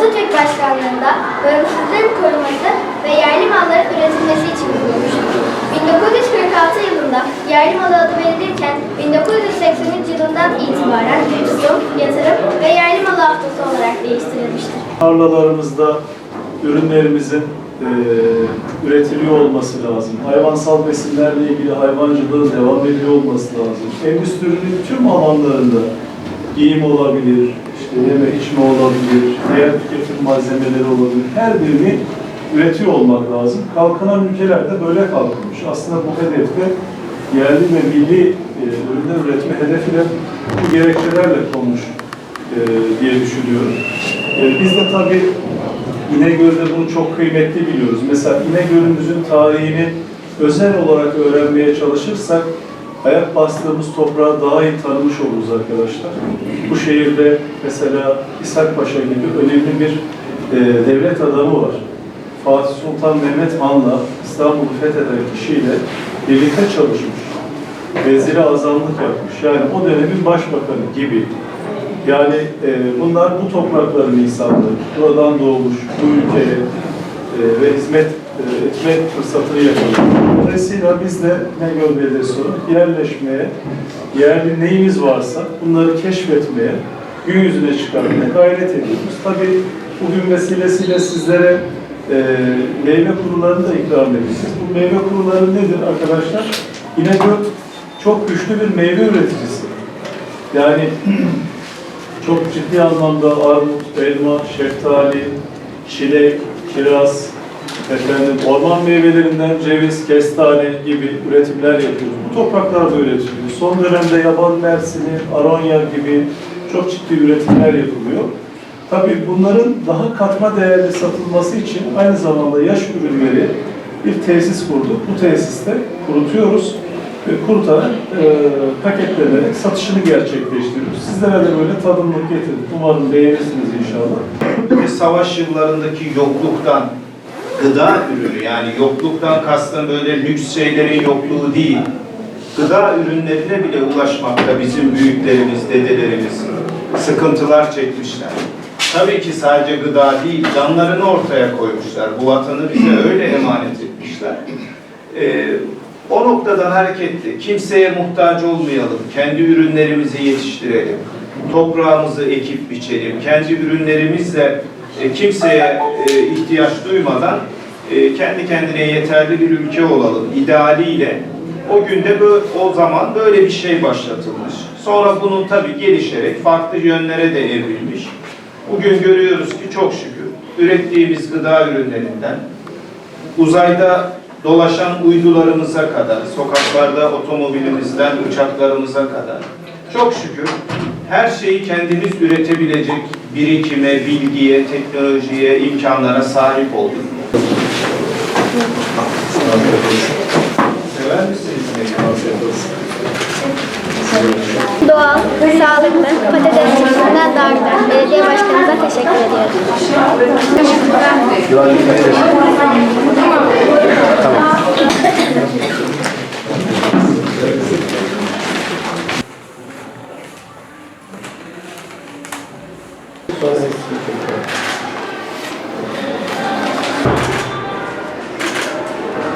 zamanlarında bağımsızlığın korunması ve yerli malların üretilmesi için kurulmuştur. 1946 yılında yerli malı adı verilirken 1983 yılından itibaren tutum, yatırım ve yerli malı haftası olarak değiştirilmiştir. Tarlalarımızda ürünlerimizin e, üretiliyor olması lazım. Hayvansal besinlerle ilgili hayvancılığın devam ediyor olması lazım. Endüstrinin tüm alanlarında giyim olabilir, işte yeme içme olabilir, diğer tüketim malzemeleri olabilir. Her birini üretiyor olmak lazım. Kalkınan ülkelerde böyle kalkınmış. Aslında bu hedefte yerli ve milli e, ürünler üretme hedefiyle bu gerekçelerle konmuş e, diye düşünüyorum. E, biz de tabii İnegöl'de bunu çok kıymetli biliyoruz. Mesela İnegöl'ümüzün tarihini özel olarak öğrenmeye çalışırsak ayak bastığımız toprağı daha iyi tanımış oluruz arkadaşlar. Bu şehirde mesela İshak Paşa gibi önemli bir e, devlet adamı var. Fatih Sultan Mehmet Han'la İstanbul'u fetheden kişiyle birlikte çalışmış. Veziri azamlık yapmış. Yani o dönemin başbakanı gibi. Yani e, bunlar bu toprakların insanları. Buradan doğmuş, bu ülkeye e, ve hizmet etme fırsatını yakalamış. Dolayısıyla biz de Negöl Belediyesi olarak yerleşmeye, yerli neyimiz varsa bunları keşfetmeye, gün yüzüne çıkarmaya gayret ediyoruz. Tabii bugün vesilesiyle sizlere e, meyve kurularını da ikram edeceğiz. Bu meyve kuruları nedir arkadaşlar? İnegöl çok güçlü bir meyve üreticisi. Yani çok ciddi anlamda armut, elma, şeftali, çilek, kiraz, efendim, orman meyvelerinden ceviz, kestane gibi üretimler yapıyoruz. Bu topraklarda üretiliyor. Son dönemde yaban mersini, aronya gibi çok ciddi üretimler yapılıyor. Tabii bunların daha katma değerli satılması için aynı zamanda yaş ürünleri bir tesis kurduk. Bu tesiste kurutuyoruz ve kurutarak e, paketlenerek satışını gerçekleştiriyoruz. Sizlere de böyle tadımlık getirdik. Umarım beğenirsiniz inşallah. ve savaş yıllarındaki yokluktan gıda ürünü yani yokluktan kastım böyle lüks şeylerin yokluğu değil. Gıda ürünlerine bile ulaşmakta bizim büyüklerimiz, dedelerimiz sıkıntılar çekmişler. Tabii ki sadece gıda değil, canlarını ortaya koymuşlar. Bu vatanı bize öyle emanet etmişler. Ee, o noktadan hareketle kimseye muhtaç olmayalım, kendi ürünlerimizi yetiştirelim, toprağımızı ekip biçelim, kendi ürünlerimizle e, kimseye e, ihtiyaç duymadan e, kendi kendine yeterli bir ülke olalım idealiyle o günde böyle, o zaman böyle bir şey başlatılmış. Sonra bunun tabii gelişerek farklı yönlere de evrilmiş. Bugün görüyoruz ki çok şükür ürettiğimiz gıda ürünlerinden uzayda dolaşan uydularımıza kadar, sokaklarda otomobilimizden uçaklarımıza kadar çok şükür her şeyi kendimiz üretebilecek birikime, bilgiye, teknolojiye, imkanlara sahip olduk. Sever misiniz? Doğal, sağlıklı, patates çiftliğinden daha güzel. Belediye başkanımıza teşekkür ediyoruz. Güvenlik 都是